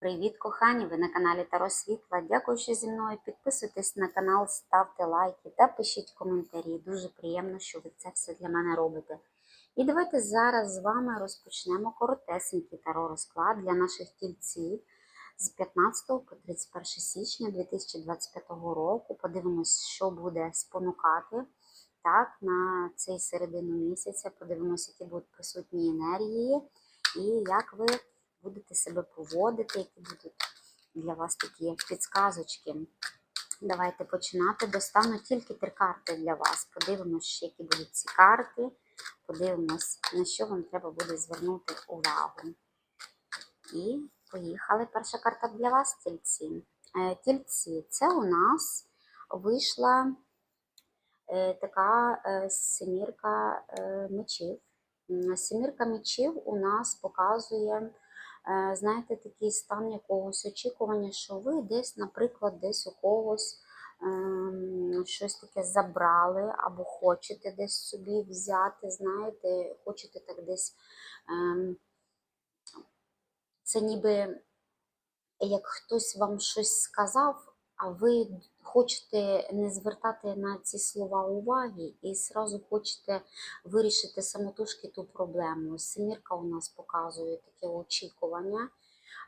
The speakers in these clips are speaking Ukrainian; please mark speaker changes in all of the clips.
Speaker 1: Привіт, кохані! Ви на каналі Таро Світла. Дякую, що зі мною. Підписуйтесь на канал, ставте лайки та пишіть коментарі. Дуже приємно, що ви це все для мене робите. І давайте зараз з вами розпочнемо коротесенький таро розклад для наших тільців з 15 по 31 січня 2025 року. Подивимось, що буде спонукати так, на цей середину місяця. Подивимося, які будуть присутні енергії і як ви будете себе поводити, які будуть для вас такі підсказочки. Давайте починати. Достану тільки три карти для вас. Подивимось, які будуть ці карти. Подивимось, на що вам треба буде звернути увагу. І поїхали. Перша карта для вас, тільці. Е, Тільці, це у нас вийшла е, така е, семірка мечів. Семірка мечів у нас показує, знаєте, такий стан якогось очікування, що ви десь, наприклад, десь у когось ем, щось таке забрали, або хочете десь собі взяти, знаєте, хочете так десь. ем, Це ніби як хтось вам щось сказав, а ви хочете не звертати на ці слова уваги і зразу хочете вирішити самотужки ту проблему. Семірка у нас показує таке очікування,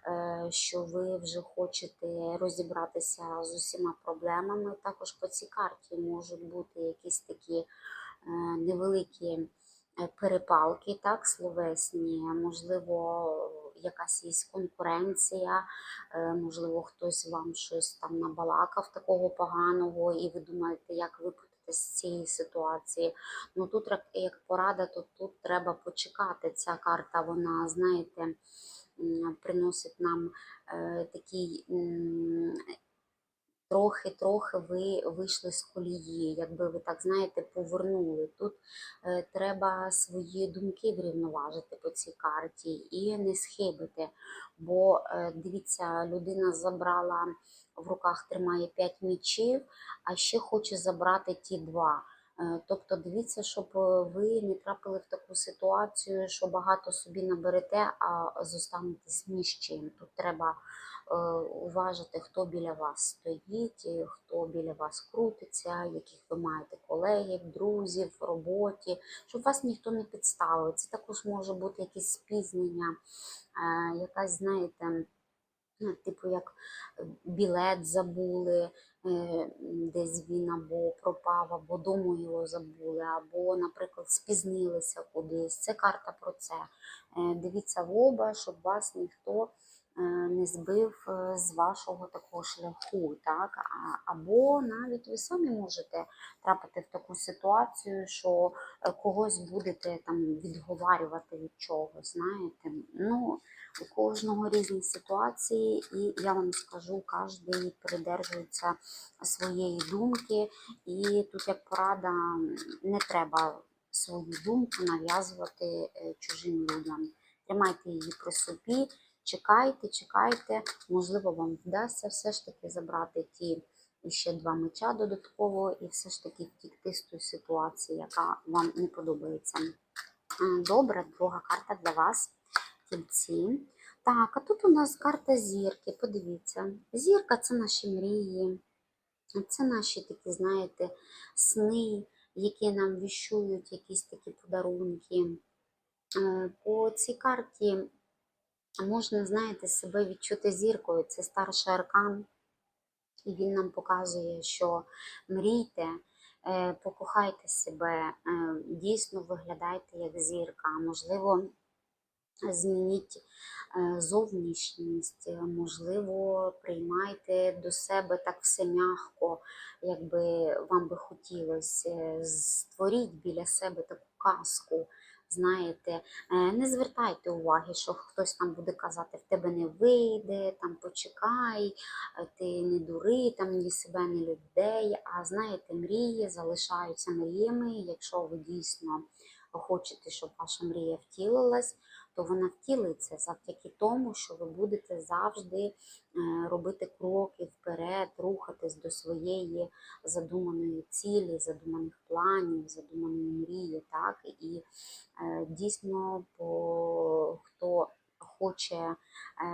Speaker 1: е, що ви вже хочете розібратися з усіма проблемами. Також по цій карті можуть бути якісь такі е, невеликі е, перепалки, так, словесні, можливо, якась є конкуренція, е, можливо, хтось вам щось там набалакав такого поганого, і ви думаєте, як випутати з цієї ситуації. Ну тут як- як порада, то тут треба почекати. Ця карта, вона, знаєте, приносить нам е, такий. Трохи-трохи ви вийшли з колії, якби ви так знаєте, повернули. Тут е, треба свої думки врівноважити по цій карті і не схибити. Бо е, дивіться, людина забрала в руках тримає 5 мічів, а ще хоче забрати ті два. Е, Тобто дивіться, щоб е, ви не трапили в таку ситуацію, що багато собі наберете, а зостанетесь ні з чим. Тут треба уважити, хто біля вас стоїть, хто біля вас крутиться, яких ви маєте колегів, друзів роботі, щоб вас ніхто не підставив. Це також може бути якесь спізнення, е, якась, знаєте, ну, типу як е, білет забули, е, десь він або пропав, або дому його забули, або, наприклад, спізнилися кудись. Це карта про це. Е, Дивіться в оба, щоб вас ніхто е, не збив е, з вашого такого шляху, так? Або навіть ви самі можете трапити в таку ситуацію, що е, когось будете там відговарювати від чогось, знаєте. Ну, у кожного різні ситуації, і я вам скажу, кожен придержується своєї думки, і тут як порада не треба свою думку нав'язувати е, чужим людям. Тримайте її при собі, чекайте, чекайте, можливо, вам вдасться все ж таки забрати ті ще два меча додатково, і все ж таки втікти з тої ситуації, яка вам не подобається. Добре, друга карта для вас тільці. Так, а тут у нас карта зірки. Подивіться. Зірка це наші мрії, це наші такі, знаєте, сни, які нам віщують якісь такі подарунки. Е, По цій карті можна, знаєте, себе відчути зіркою. Це старший аркан. І він нам показує, що мрійте, е, покохайте себе, е, дійсно виглядайте як зірка. Можливо, змініть е, зовнішність, можливо, приймайте до себе так все м'яко, як би вам би хотілося. Створіть біля себе таку казку. Знаєте, Е, не звертайте уваги, що хтось там буде казати, в тебе не вийде, там почекай, е, ти не дури, там ні себе, ні людей. А знаєте, мрії залишаються мріями. Якщо ви дійсно хочете, щоб ваша мрія втілилась, то вона втілиться завдяки тому, що ви будете завжди е, робити кроки вперед, рухатись до своєї задуманої цілі, задуманих планів, задуманої мрії. Так? І е, дійсно, по, хто хоче е,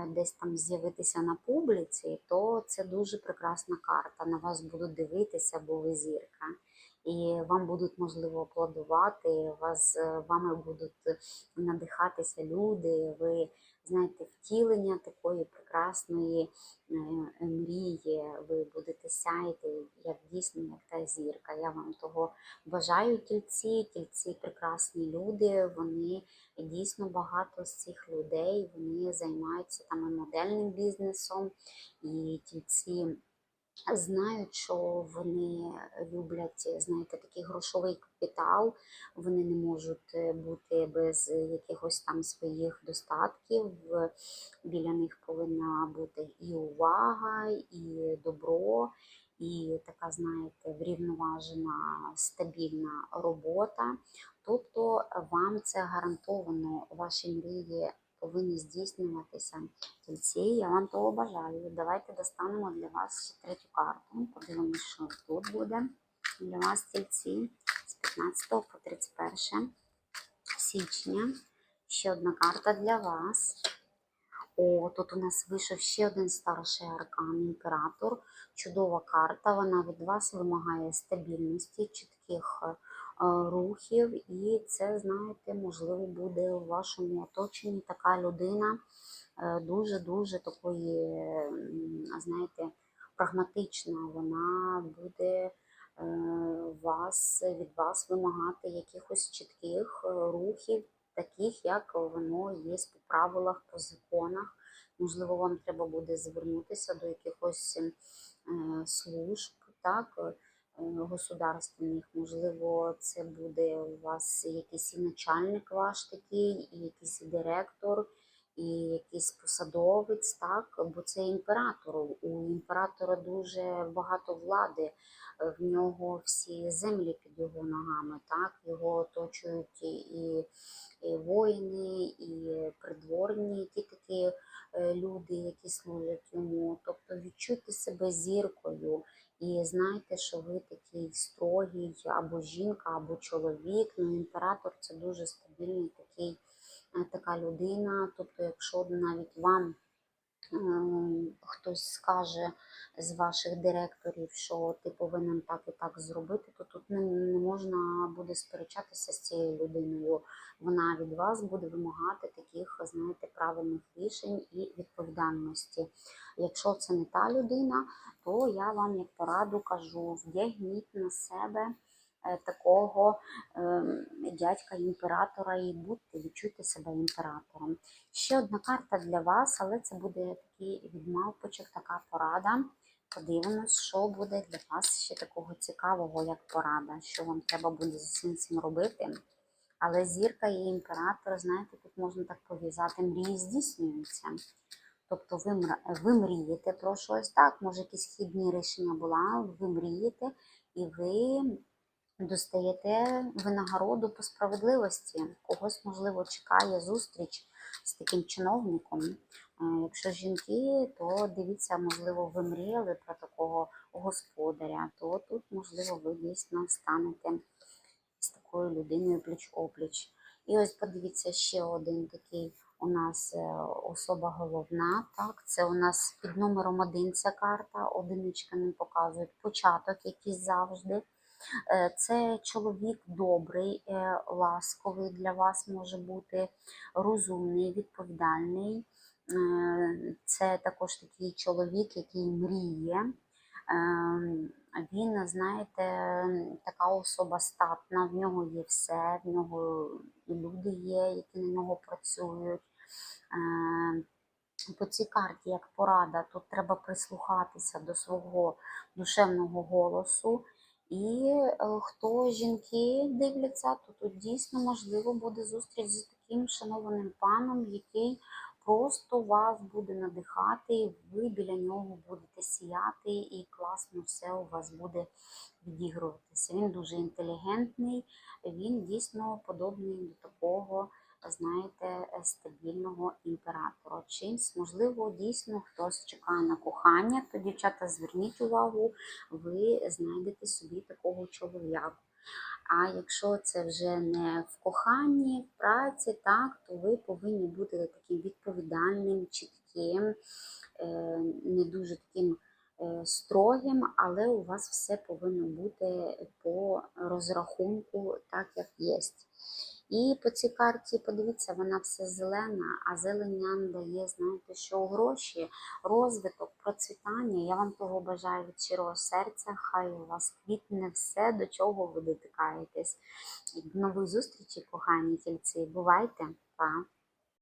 Speaker 1: десь там з'явитися на публіці, то це дуже прекрасна карта. На вас будуть дивитися, бо ви зірка. І вам будуть можливо аплодувати, вас е, вами будуть надихатися люди. Ви знаєте, втілення такої прекрасної е, е, мрії. Ви будете сяяти, як дійсно, як та зірка. Я вам того бажаю тільці. Тільці прекрасні люди. Вони дійсно багато з цих людей вони займаються там і модельним бізнесом, і тільці знають, що вони люблять, знаєте, такий грошовий капітал. Вони не можуть е, бути без якихось там своїх достатків. Біля них повинна бути і увага, і добро, і така, знаєте, врівноважена стабільна робота. Тобто вам це гарантовано, ваші мрії повинні здійснюватися. Тільці, я вам того бажаю. Давайте достанемо для вас ще третю карту. Подивимося, що тут буде для вас тільці з 15 по 31 січня. Ще одна карта для вас. О, тут у нас вийшов ще один старший аркан, імператор. Чудова карта. Вона від вас вимагає стабільності, чітких рухів. І це, знаєте, можливо, буде у вашому оточенні така людина е, дуже-дуже такої, знаєте, прагматична. Вона буде е, вас, від вас вимагати якихось чітких е, рухів, таких, як воно є по правилах, по законах. Можливо, вам треба буде звернутися до якихось служб, так, государственних. Можливо, це буде у вас якийсь і начальник ваш такий, і якийсь і директор, і якийсь посадовець, так, бо це імператор. У імператора дуже багато влади, е, в нього всі землі під його ногами, так, його оточують і, і воїни, і придворні, ті такі е, люди, які служать йому. Тобто відчуйте себе зіркою. І знайте, що ви такий строгий або жінка, або чоловік. Ну, імператор це дуже стабільний такий, е, така людина. Тобто, якщо навіть вам ем, хтось скаже з ваших директорів, що ти повинен так і так зробити, то тут не, не можна буде сперечатися з цією людиною. Вона від вас буде вимагати таких, знаєте, правильних рішень і відповідальності. Якщо це не та людина, то я вам як пораду кажу: вдягніть на себе такого ем, дядька імператора і будьте, відчуйте себе імператором. Ще одна карта для вас, але це буде такий від мавпочок, така порада. Подивимось, що буде для вас ще такого цікавого, як порада, що вам треба буде з усім цим робити. Але зірка і імператор, знаєте, тут можна так пов'язати, мрії здійснюються. Тобто ви, ви мрієте про щось, так, може якісь хідні рішення була, ви мрієте, і ви достаєте винагороду по справедливості. Когось, можливо, чекає зустріч з таким чиновником. Якщо жінки, то дивіться, можливо, ви мріяли про такого господаря, то тут, можливо, ви дійсно станете з такою людиною пліч-опліч. І ось подивіться ще один такий у нас е, особа головна. Так, це у нас під номером один ця карта, одиничка не показують, початок якийсь завжди. Е, Це чоловік добрий, е, ласковий для вас може бути, розумний, відповідальний. Е, Це також такий чоловік, який мріє. Він, знаєте, така особа статна, в нього є все, в нього і люди є, які на нього працюють. По цій карті, як порада, тут треба прислухатися до свого душевного голосу. І е, хто жінки дивляться, то тут дійсно можливо буде зустріч з таким шанованим паном, який просто вас буде надихати, ви біля нього будете сіяти, і класно все у вас буде відігруватися. Він дуже інтелігентний, він дійсно подобний до такого, знаєте, е, стабільного імператора. Чимсь, можливо, дійсно хтось чекає на кохання, то, дівчата, зверніть увагу, ви знайдете собі такого чоловіка. А якщо це вже не в коханні, в праці, так, то ви повинні бути таким відповідальним, чітким, е, не дуже таким е, строгим, але у вас все повинно бути по розрахунку, так як є. І по цій карті, подивіться, вона все зелена, а зелень нам дає, знаєте, що гроші, розвиток, процвітання. Я вам того бажаю від щирого серця. Хай у вас квітне все, до чого ви дотикаєтесь. До нових зустрічей, кохані тільці. Бувайте, па!